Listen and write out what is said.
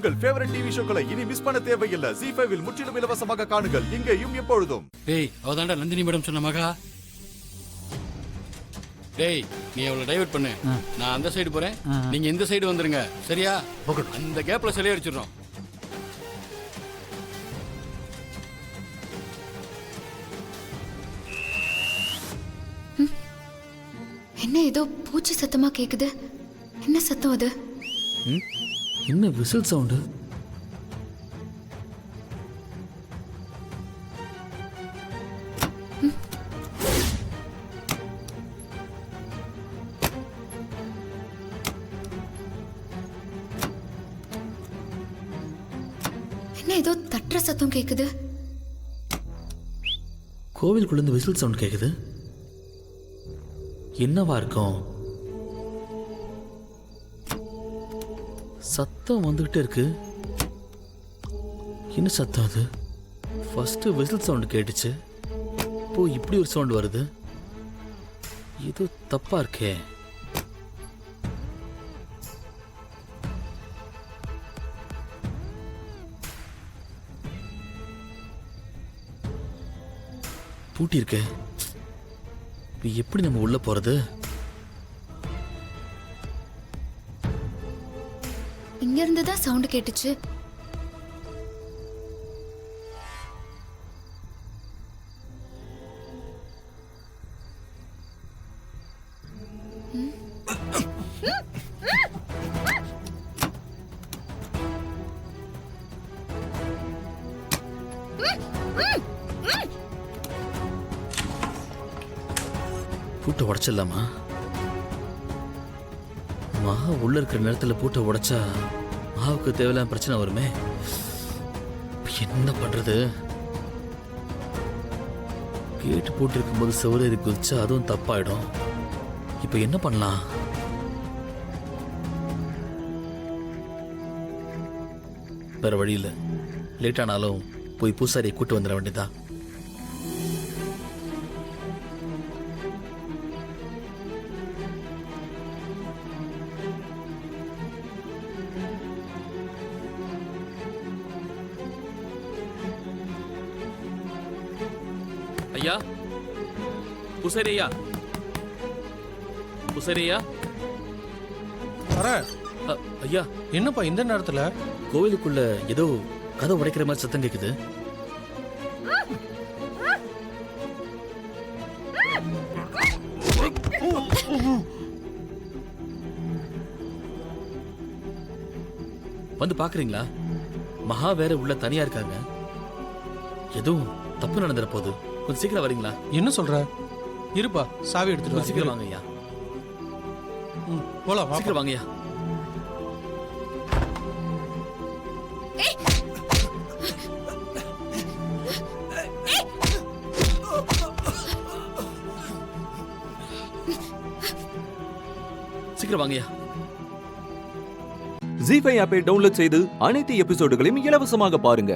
உங்கள் favourite TV ஷோக்களை இனி miss பண்ண தேவையில்லை. ஜி ஃபைவில் முற்றிலும் இலவசமாக காணுங்கள். இங்கேயும் எப்பொழுதும். டேய் அவதாண்டா நந்தினி மேடம் சொன்ன மகா. டேய் நீ அவளை டைவர்ட் பண்ணு. நான் அந்த சைடு போறேன். நீங்க இந்த சைடு வந்துருங்க. சரியா? அந்த கேப்ல சிலைய அடிச்சிடுறோம். என்ன ஏதோ பூச்சி சத்தமா கேக்குது? என்ன சத்தம் அது? என்ன விசில் சவுண்டு? என்ன ஏதோ தட்டுற சத்தம் கேக்குது? கோவிலுக்குள்ளேருந்து விசில் சவுண்ட் கேக்குது? என்னவா இருக்கும்? சத்தம் வந்துகிட்டே இருக்கு. என்ன சத்தம் அது? ஃபஸ்ட்டு விசில் சவுண்டு கேட்டுச்சு. இப்போ இப்படி ஒரு சவுண்ட் வருது. இது தப்பா இருக்கே. பூட்டி இருக்கே. இப்போ எப்படி நம்ம உள்ள போறது? இங்க இருந்து தான் சவுண்ட் கேட்டுச்சு. பூட்டை உடைச்சிடலாமா? மகா உள்ள இருக்கிற நேரத்துல பூட்டை உடைச்சா மகாவுக்கு தேவையில்லாம பிரச்சனை வருமே. என்ன பண்றது? கேட்டு போட்டு இருக்கும்போது செவரு இது குதிச்சா அதுவும் தப்பாயிடும். இப்ப என்ன பண்ணலாம்? வேற வழியில் லேட் ஆனாலும் போய் பூசாரியை கூட்டு வந்துட வேண்டியதான் ஐயா? புசரி ஐயா புசரி ஐயா வரேன் ஐயா. என்னப்பா இந்த நேரத்துல? கோவிலுக்குள்ள ஏதோ கதை உடைக்கிற மாதிரி சத்தம் கேக்குது. வந்து பாக்குறீங்களா? மகா வேற உள்ள தனியா இருக்காங்க. எதுவும் தப்பு நடந்துற போகுது கொஞ்சம் சீக்கிரம் வரீங்களா? என்ன சொல்ற? இருப்பா சாவி எடுத்துட்டு கொஞ்சம் சீக்கிரம். வாங்க ஐயா ம், போலாம் வா சீக்கிரம் வாங்க ஐயா சீக்கிரம் வாங்கய்யா. ஜி ஃபைவ் ஆப்பை டவுன்லோட் செய்து அனைத்து எபிசோடுகளையும் இலவசமாக பாருங்க.